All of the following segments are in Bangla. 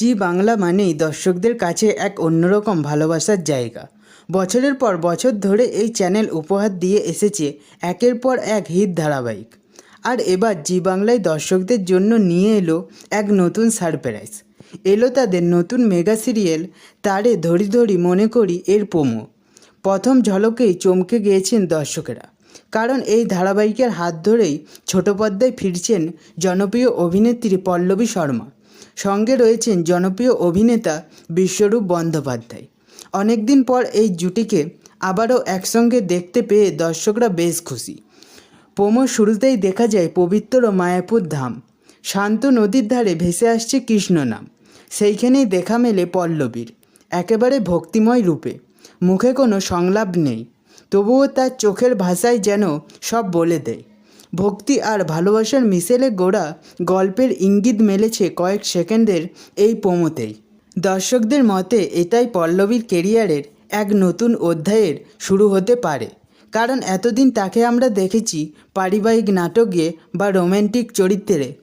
জি বাংলা মানেই দর্শকদের কাছে এক অন্যরকম ভালোবাসার জায়গা। বছরের পর বছর ধরে এই চ্যানেল উপহার দিয়ে এসেছে একের পর এক হিট ধারাবাহিক। আর এবার জি বাংলায় দর্শকদের জন্য নিয়ে এলো এক নতুন সারপ্রাইজ। এলো তাদের নতুন মেগা সিরিয়াল, তারে ধরি ধরি মনে করি এর পোমো প্রথম ঝলকেই চমকে গিয়েছেন দর্শকেরা। কারণ এই ধারাবাহিকের হাত ধরেই ছোট পর্দায় ফিরছেন জনপ্রিয় অভিনেত্রী পল্লবী শর্মা। সঙ্গে রয়েছেন জনপ্রিয় অভিনেতা বিশ্বরূপ বন্দ্যোপাধ্যায়। অনেকদিন পর এই জুটিকে আবারও একসঙ্গে দেখতে পেয়ে দর্শকরা বেশ খুশি। প্রোমোর শুরুতেই দেখা যায় পবিত্র মায়াপুর ধাম। শান্ত নদীর ধারে ভেসে আসছে কৃষ্ণ নাম। সেইখানেই দেখা মেলে পল্লবীর। একেবারে ভক্তিময় রূপে। মুখে কোনো সংলাপ নেই। তবুও তার চোখের ভাষায় যেন সব বলে দেয়। ভক্তি আর ভালোবাসার মিশেলে গোড়া গল্পের ইঙ্গিত মেলেছে কয়েক সেকেন্ডের এই প্রমোতেই। দর্শকদের মতে এটাই পল্লবীর কেরিয়ারের এক নতুন অধ্যায়ের শুরু হতে পারে। কারণ এতদিন তাকে আমরা দেখেছি পারিবারিক নাটকে বা রোম্যান্টিক চরিত্রে।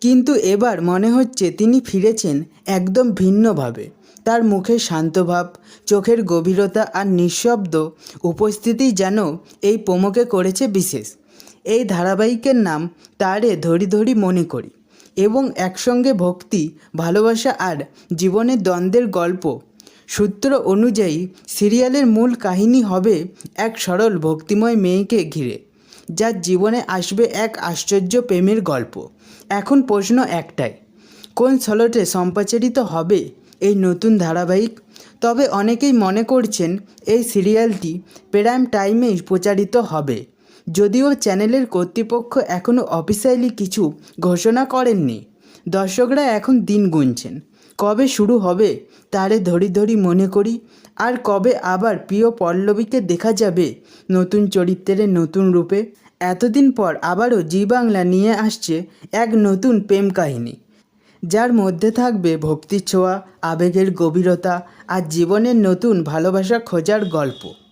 কিন্তু এবার মনে হচ্ছে তিনি ফিরেছেন একদম ভিন্নভাবে। তার মুখের শান্তভাব, চোখের গভীরতা আর নিঃশব্দ উপস্থিতি যেন এই প্রমোকে করেছে বিশেষ। এই ধারাবাহিকের নাম তারে ধরি ধরি মনে করি এবং একসঙ্গে ভক্তি, ভালোবাসা আর জীবনের দ্বন্দ্বের গল্প। সূত্র অনুযায়ী সিরিয়ালের মূল কাহিনী হবে এক সরল ভক্তিময় মেয়েকে ঘিরে, যার জীবনে আসবে এক আশ্চর্য প্রেমের গল্প। এখন প্রশ্ন একটাই, কোন সলটে সম্প্রচারিত হবে এই নতুন ধারাবাহিক? তবে অনেকেই মনে করছেন এই সিরিয়ালটি প্রাইম টাইমেই প্রচারিত হবে। যদিও চ্যানেলের কর্তৃপক্ষ এখনও অফিসিয়ালি কিছু ঘোষণা করেননি। দর্শকরা এখন দিন গুনছেন। কবে শুরু হবে তারে ধরি ধরি মনে করি। আর কবে আবার প্রিয় পল্লবীকে দেখা যাবে নতুন চরিত্রের নতুন রূপে? এতদিন পর আবারও জি বাংলা নিয়ে আসছে এক নতুন প্রেম কাহিনী। যার মধ্যে থাকবে ভক্তির ছোঁয়া, আবেগের গভীরতা আর জীবনের নতুন ভালোবাসা খোঁজার গল্প।